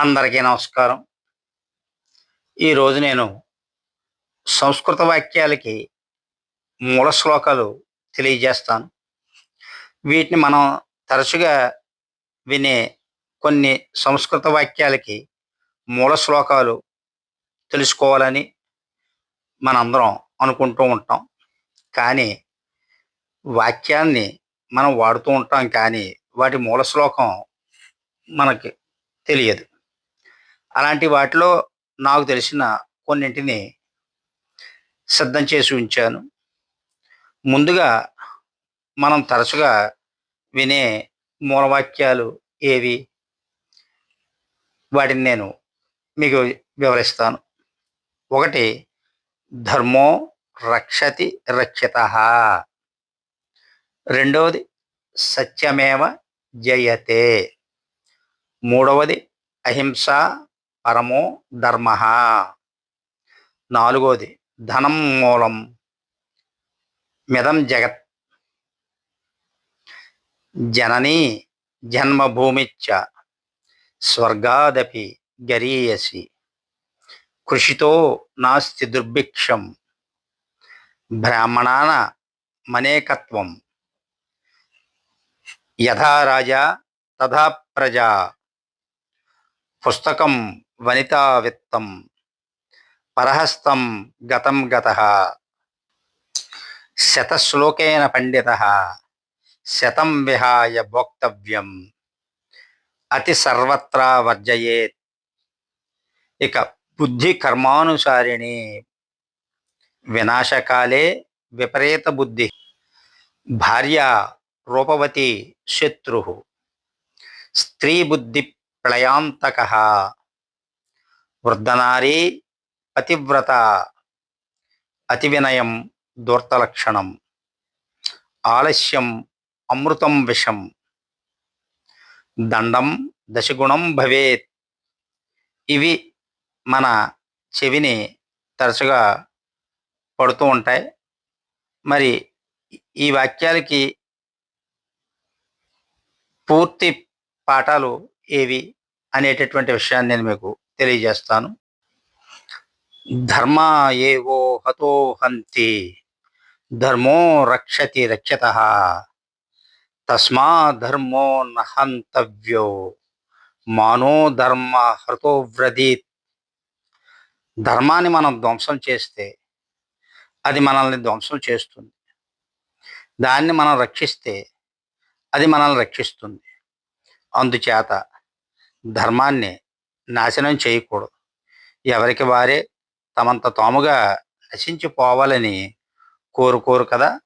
అందరికీ నమస్కారం. ఈరోజు నేను సంస్కృత వాక్యాలకి మూల శ్లోకాలు తెలియజేస్తాను. వీటిని మనం తరచుగా వినే కొన్ని సంస్కృత వాక్యాలకి మూల శ్లోకాలు తెలుసుకోవాలని మనందరం అనుకుంటూ ఉంటాం. కానీ వాక్యాన్ని మనం వాడుతూ ఉంటాం కానీ వాటి మూల శ్లోకం మనకి తెలియదు. అలాంటి వాటిలో నాకు తెలిసిన కొన్నింటిని సిద్ధం చేసి ఉంచాను. ముందుగా మనం తరచుగా వినే మూలవాక్యాలు ఏవి? వాటిని నేను మీకు వివరిస్తాను. ఒకటి ధర్మో రక్షతి రక్షిత. రెండవది సత్యమేవ జయతే. మూడవది అహింస పరమో ధర్మ. నాలుగవది ధనం మూలం మిదం జగత్. జననీ జన్మభూమిచ్చ స్వర్గాదపి గరీయసి. కృషితో నాస్తి దుర్భిక్షం బ్రాహ్మణాన మనేకత్వం. యథా రాజా తథా ప్రజా. పుస్తకం వనితావిత్తం పరహస్తం గతం గత శతశ్లోకేన పండిత శతం విహాయ భోక్తవ్యం అతి సర్వత్రా వర్జయేత్. ఇక బుద్ధి కర్మానుసారిణి వినాశకాలే విపరీత బుద్ధి. భార్య రూపవతి శత్రు స్త్రీ బుద్ధి ప్రళయాంతక. వృద్ధనారీ పతివ్రత అతి వినయం దూర్తలక్షణం ఆలస్యం అమృతం విషం దండం దశగుణం భవేత్ ఇవి మన చెవిని తరచుగా పడుతూ ఉంటాయి. మరి ఈ వాక్యాలకి పూర్తి పాఠాలు ఏవి అనేటటువంటి విషయాన్ని నేను మీకు తెలియజేస్తాను. ధర్మ ఏవో హతో హంతి ధర్మో రక్షతి రక్షత తస్మా ధర్మో నహంతవ్యో మానో ధర్మ హృతో వ్రదీత్. ధర్మాన్ని మనం ధ్వంసం చేస్తే అది మనల్ని ధ్వంసం చేస్తుంది. దాన్ని మనం రక్షిస్తే అది మనల్ని రక్షిస్తుంది. అందుచేత ధర్మాన్ని నాశనం చేయకూడదు. ఎవరికి వారే తమంత తాముగా నశించిపోవాలని కోరుకోరు కదా.